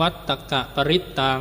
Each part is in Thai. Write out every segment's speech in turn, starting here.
วัตตกะปริตตัง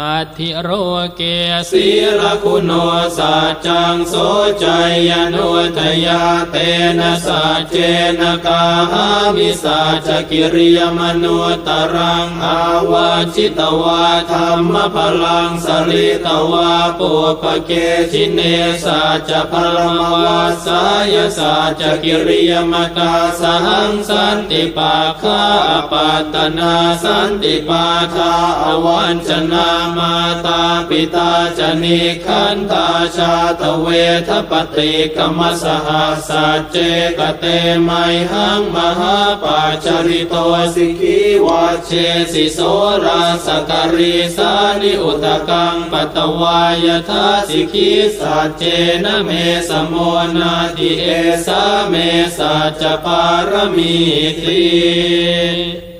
อาทิโรเกศีลคุณโนสัจจังโสใจยโนุทยาเตนะสัจเจนะกาหามิสัจกิริยมนุตรังอาวาชิตวาธรรมพลังสริตวาปุปเกชิเนสัจพลมวาสายสัจกิริยมกาสังสันติปาคาปัตตนาสันติปาคาอวันชนามาตาปิตาจนิขันตาชาตเวทปฏิกมสหัสสัจเจกเตไมหังมหาปาจริโตสิกีวาเชสิโสราสกริสานิอุตกังปตวายทาสิกีสัจเจนะเมสมโมนาติเอสาเมสัจปารมีติ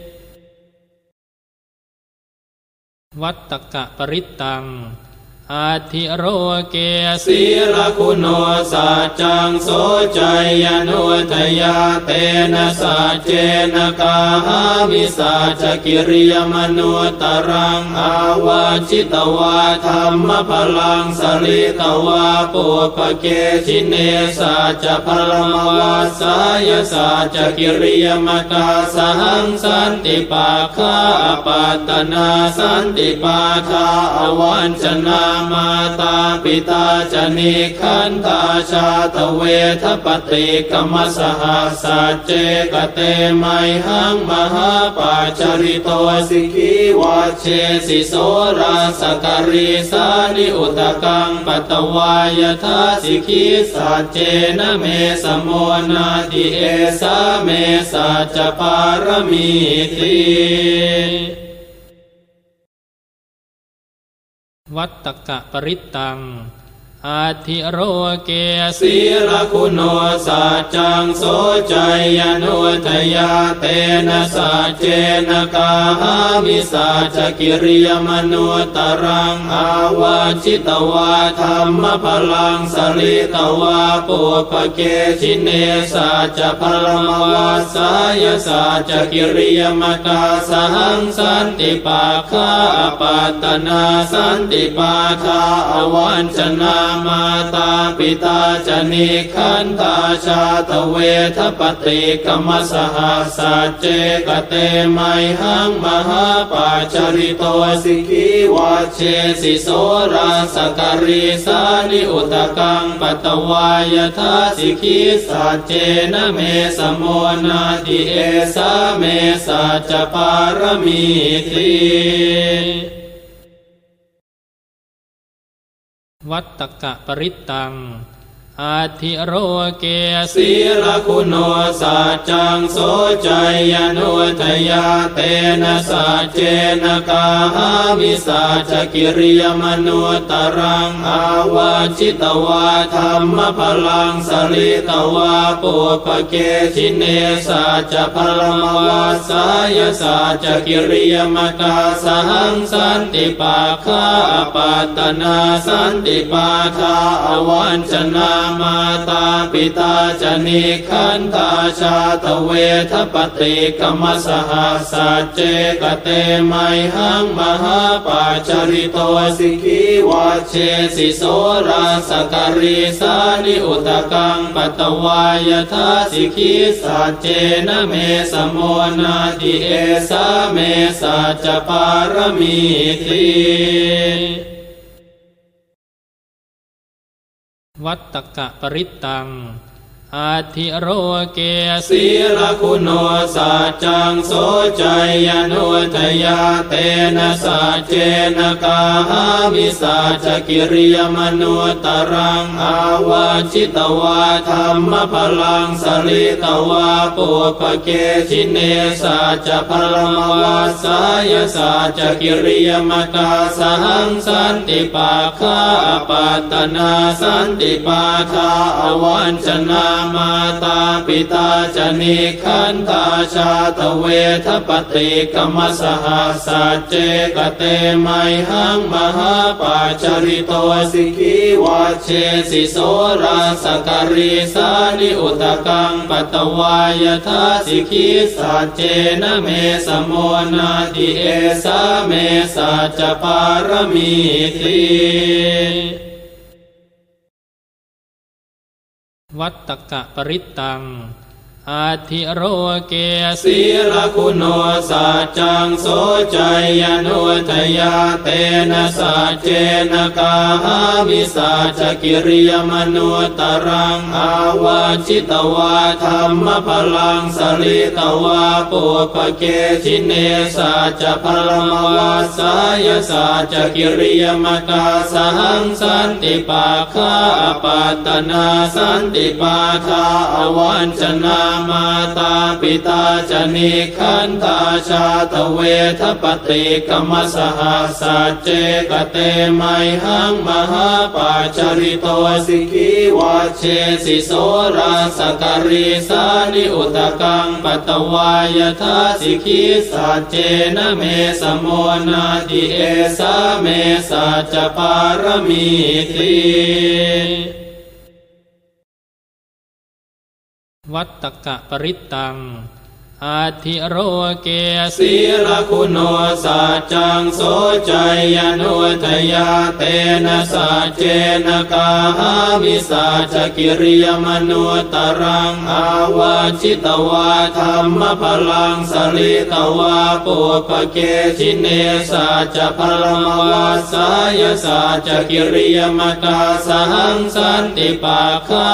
วัตตกะปริตตัง อาทิโรเกศีลคุณโนสัจจังโสใจยโนุทยาเตนะสัจเจนะกาหามิสัจกิริยมนุตรังอาวาชิตวาธรรมพลังสริตวาปุปเกชิเนสัจพลมวาสายสัจกิริยมกาสังสันติปาคาปัตตนาสันติปาคาอวันชนามาตาปิตาจนิขันตาชาตเวทปฏิกรรมสหัสสัจเจกเตไมหังมหาปาจริโตสิกีวาเชสิโสราสกริสานิอุตกังปัตวายทาสิกีสัจเจนะเมสโมนาติเอสาเมสัจปารมีติ วัตตกะปริตตัง อาทิโรเกศีลคุณโนสัจจังโสใจยโนุทยาเตนะสัจเจนะกาหามิสัจกิริยมนุตรังอาวาชิตวาธรรมพลังสริตวาปุปเกชิเนสัจพลมวาสายสัจกิริยมกาสังสันติปาคาปัตตนาสันติปาคาอวันชนามาตาปิตาจนิขันตาชาตเวทปฏิกมสหัสสัจเจกเตไมหังมหาปาจริโตสิกีวาเชสิโสราสกริสานิอุตกังปัตวายทาสิกีสัจเจนะเมสมโมนาติเอสาเมสัจปารมีติ วัตตกะปริตตัง อาทิโรเกศีลคุณโนสัจจังโสใจยโนุทยาเตนะสัจเจนะกาหามิสัจกิริยมนุตรังอาวาชิตวาธรรมพลังสริตวาปุปเกชิเนสัจพลมวาสายสัจกิริยมกาสังสันติปาคาปัตตนาสันติปาคาอวันชนามาตาปิตาจนิขันตาชาตเวทปฏิกรรมสหัสสัจเจกเตไมหังมหาปาจริโตสิกีวาเชสิโสราสการิสานิอุตกังปัตวายทาสิกีสัจเจนะเมสโมนาติเอสาเมสัจปารมีติ วัตตกะปริตตัง อาทิโรเกศีลคุณโนสัจจังโสใจยนุทยาเตนะสัจเจนะกาหามิสัจกิริยมนุตรังอาวาชิตวาธรรมพลังสริตวาปุปเกชิเนสัจพลมวาสายสัจกิริยมกาสังสันติปาคาปัตตนาสันติปาคาอวันชนามาตาปิตาจนิขันตาชาตเวทปฏิกรรมสหัสสะเจกเตไมหังมหาปาจริโตสิกีวาเชสิโสราสกริสานิอุตกังปัตตวายทาสิกีสัจเจนะเมสมโมนาติเอสาเมสัจปารมีติ วัตตกะปริตตัง อาทิโรเกศีลคุณโนสัจจังโสใจยโนุทยาเตนะสัจเจนะกาหามิสัจกิริยมนุตรังอาวาจิตวาธรรมพลังสริตวาปุปเกชิเนสัจพลมวาสายสัจกิริยมกาสหังสันติปาคาปัตตนาสันติปาคาอวันชนามาตาปิตาจนิขันตาชาตเวทปฏิกมสหัสสะเจกเตไมหังมหาปาจริโตสิกีวาเชสิโสราสการิสานิอุตกังปัตตวายทาสิกีสัจเจนะเมสโมนาติเอสาเมสัจปารมีติ วัตตกะปริตตัง อาทิโรเกสีศีลคุณโนสัจจังโสใจยโนุทยาเตนะสัจเจนะกาหามิสัจกิริยมนุตรังอาวาจิตวาธรรมพลังสริตวาปุปเกชิเนสัจพลมวาสายสัจกิริยมกาสังสันติปาคา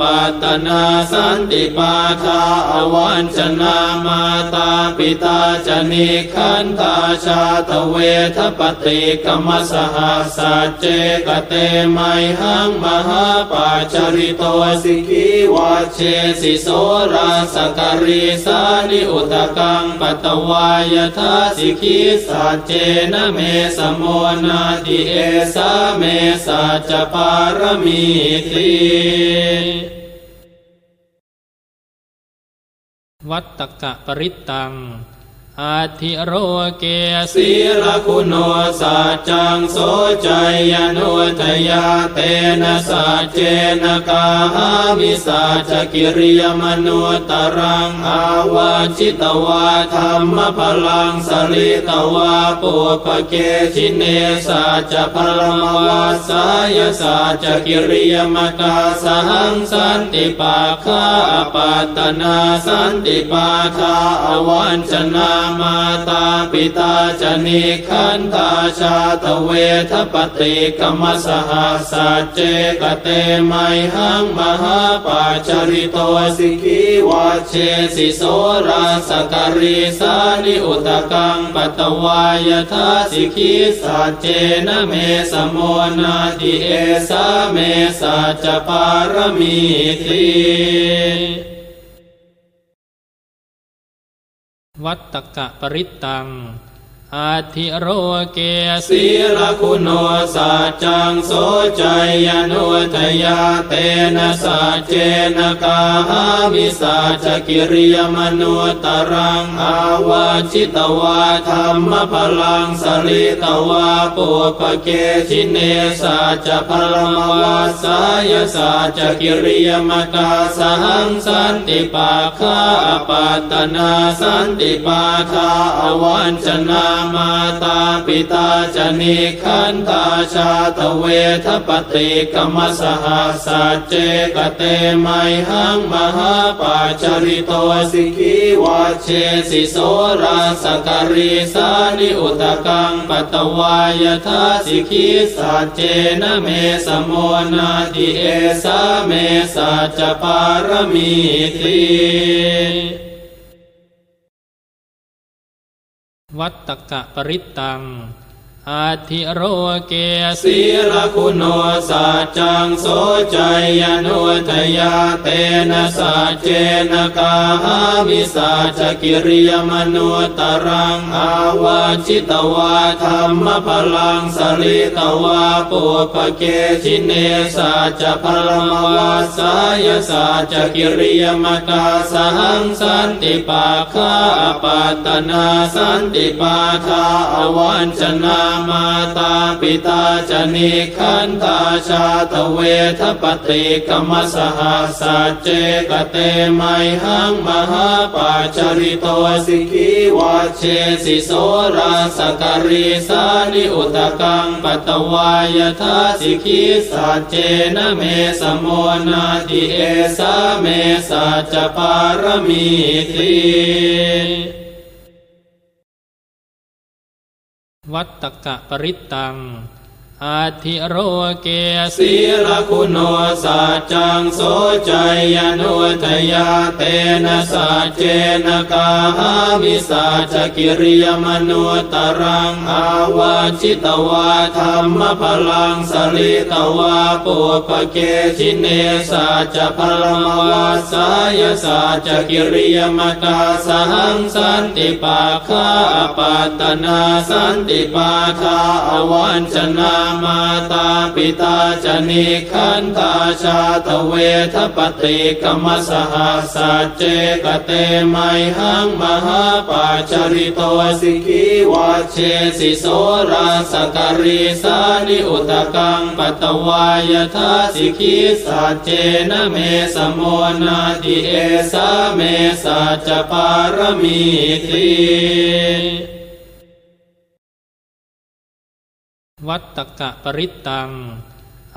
ปัตตนาสันติปาคาอวันชนามาตาปิตาจนิขันตาชาตเวทปฏิกรรมสหัสสะเจกเตไมหังมหาปาจริโตสิกีวาเชสิโสราสกริสานิอุตกังปัตตวายทาสิกีสัจเจนะเมสมโมนาติเอสาเมสัจปารมีติ วัตตกะปริตตัง อาทิโรเกสีศีลคุณโนสัจจังโสใจยโนุทยาเตนะสัจเจนะกาหามิสัจกิริยมนุตรังอาวาจิตวาธรรมพลังสริตวาปุปเกชิเนสัจพลมวาสายสัจกิริยมกาสังสันติปาคาปัตตนาสันติปาคาอวันชนามาตาปิตาจนิขันตาชาตเวทปฏิกมสหัสสะเจกเตไมหังมหาปาจริโตสิกีวาเชสิโสราสการิสานิอุตกังปตวายทาสิกีสัจเจนะเมสมโมนาติเอสาเมสัจปารมีติ วัตตกะปริตตัง อาทิโรเกสีศีลคุณโนสัจจังโสใจยนุทยาเตนะสัจเจนะกาหามิสัจกิริยมนุตรังอาวาจิตวาธรรมพลังสริตวาปุปเกชิเนสัจพลมวาสายสัจกิริยมกาสังสันติปาคาปัตตนาสันติปาคาอวันชนามาตาปิตาจนิขันตาชาตเวทปฏิกรรมสหัสสะเจกเตไมหังมหาปาจริโตสิกีวาเชสิโสราสการิสานิอุตกังปัตตวายทาสิกีสัจเจนะเมสโมนาติเอสาเมสัจปารมีติ วัตตกะปริตตัง อาทิโรเกศีลคุณโนสัจจังโสใจยนุทยาเตนะสัจเจนะกาหามิสัจกิริยมนุตรังอาวาจิตวาธรรมพลังสริตวาปุปเกชิเนสัจพลมวาสายสัจกิริยมกาสังสันติปาคาปัตตนาสันติปาคาอวันชนามาตาปิตาจนิขันตาชาตเวทปฏิกมสหัสสัจเจกเตไมหังมหาปัจจริโตสิกีวัชเชสิโสราสกริสานิอุตกังปตวายทาสิกีสัจเจนะเมสมโมนาติเอสาเมสัจจปารมีติ วัตตกะปริตตัง อาทิโรเกศีลคุณโนสัจจังโสใจยนุทยาเตนะสัจเจนะกาหามิสัจกิริยมนุตรังอาวาจิตวาธรรมพลังสริตวาปุปเกชิเนสัจพลมวาสายสัจกิริยมกาสังสันติปาคาปัตตนาสันติปาคาอวันชนามาตาปิตาจนิขันตาชาตเวทปฏิกรรมสหัสสัจเจกเตไมหังมหาปัจจริโตสิกีวัชเชสิโสราสกริสานิอุตกังปัตตวายทาสิกีสัจเจนะเมสโมนาติเอสาเมสัจจปารมีติ วัตตกะปริตตัง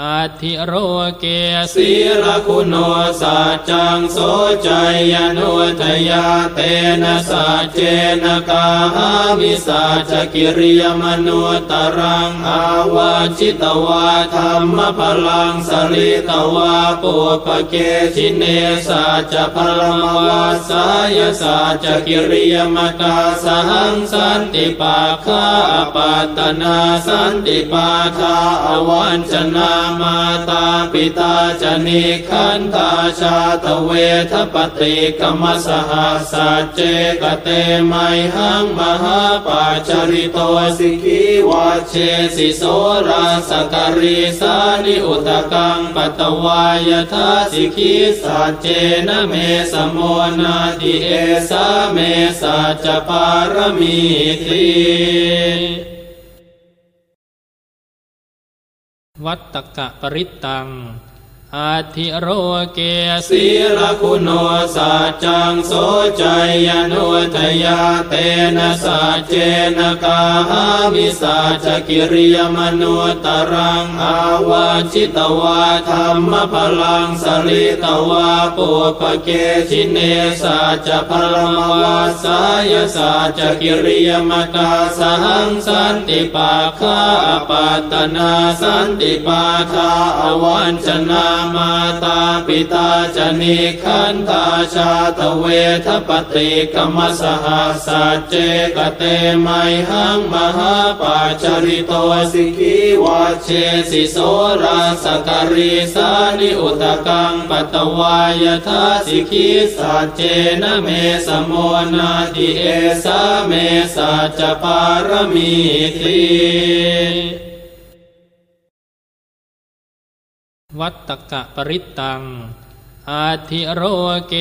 อาทิโรเกศีลคุณโนสัจจังโสใจยนุทยาเตนะสัจเจนะกาหามิสัจกิริยมนุตรังอาวาจิตวาธรรมพลังสริตวาปุปเกชิเนสัจพลมวาสายสัจกิริยมกาสังสันติปาคาปัตตนาสันติปาคาอวันชนามาตาปิตาจนิขันตาชาตเวทปฏิกรรมสหัสัจเจกเตไมหังมหาปัจจริโตสิกีวัชเชสิโสราสการิสานิอุตกังปัตตวายทาสิกีสัจเจนะเมสมโมนาติเอสาเมสัจจปารมีติ วัตตกะปริตตัง อาทิโรเกศีลคุณโนสัจจังโสใจยนุทยาเตนะสัจเจนะกาหามิสัจกิริยมนุตรังอาวาจิตวาธรรมพลังสริตวาปุปเกชิเนสัจพลมวาสายสัจกิริยมกาสังสันติปาคาปัตตนาสันติปาคาอวันชนามาตาปิตาจนิขันตาชาตเวทปฏิกมสหัสสัจเจกเตไมหังมหาปัจจริโตสิกีวัชเชสิโสราสการิสานิอุตกังปตวายทาสิกีสัจเจนะเมสโมนาติเอสาเมสัจจปารมีติ วัตตกะปริตตัง อาทิโรเก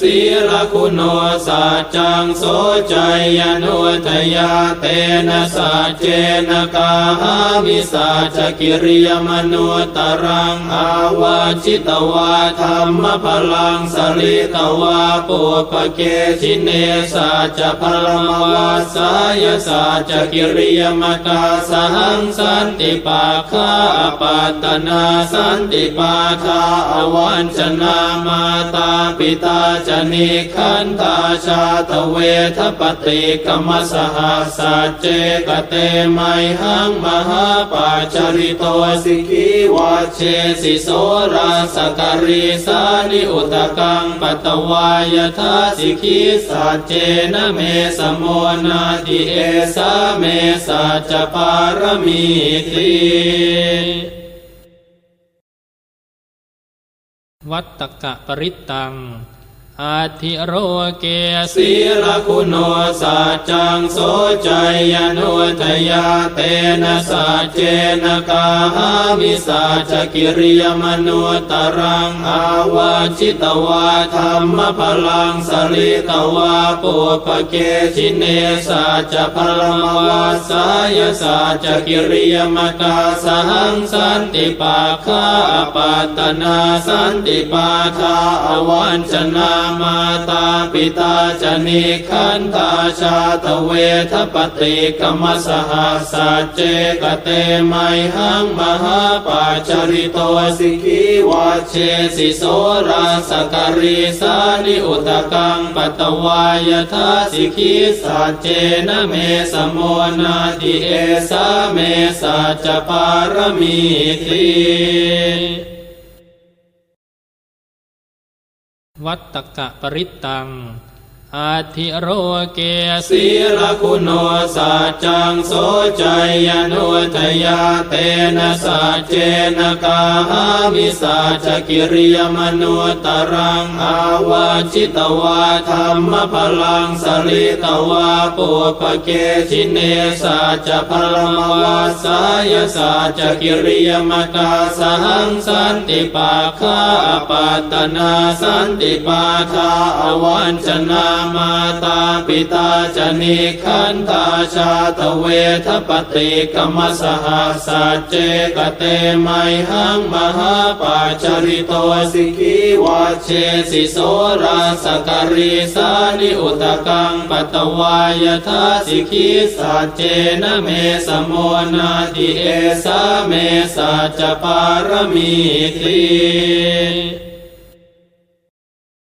ศีลคุณโนสัจจังโสใจยนุทยาเตนะสัจเจนะกาหามิสัจกิริยมนุตรังอาวาจิตวาธรรมพลังสริตวาปุปเกชิเนสัจพลมวาสายสัจกิริยมกาสังสันติปาคาปัตตนาสันติปาคาอวันชนามาตาปิตาจนิขันตาชาตเวทปฏิกรรมสหัสสะเจกเตไมหังมหาปาจาริโตสิกีวาเชสิโสราสการิสานิอุตกังปัตตวายทาสิกีสัจเจนะเมสมโมนาติเอสาเมสัจจปารมีติ วัตตกะปริตตัง อาทิโรเกศีลคุณโนสัจจังโสใจยโนุทยาเตนะสัจเจนะกาหามิสัจกิริยมนุตรังอาวาชิตวาธรรมพลังสริตวาปุปเกชิเนสัจพลมวาสายสัจกิริยมกาสังสันติปาคาอปัตตนาสันติปาคาอวันชนามาตาปิตาจนิขันตาชาตเวทปฏิกมสหัสเจกเตไมหังมหาปาจริโตสิกีวาเชสิโสราสกริสานิอุตกังปัตตวายทาสิกีสัจเจนะเมสโมนาติเอสาเมสัจจปารมีติ วัตตกะปริตตัง อาทิโรเกศีลคุณโนสัจจังโสใจยนุทยาเตนะสัจเจนะกาหามิสัจกิริยมนุตรังอาวาชิตวาธรรมพลังสริตวาปุปเกชิเนสัจพลมวาสายสัจกิริยมกาสังสันติปาคาปัตตนาสันติปาคาอวันชนามาตาปิตาจนิขันตาชาตเวทปฏิกรรมสหัสสะเจกเตไมหังมหาปาจาริโตสิกีวาเชสิโสราสกริสานิอุตกังปัตตวายทาสิกีสัจเจนะเมสมโมนาติเอสาเมสัจจปารมีติ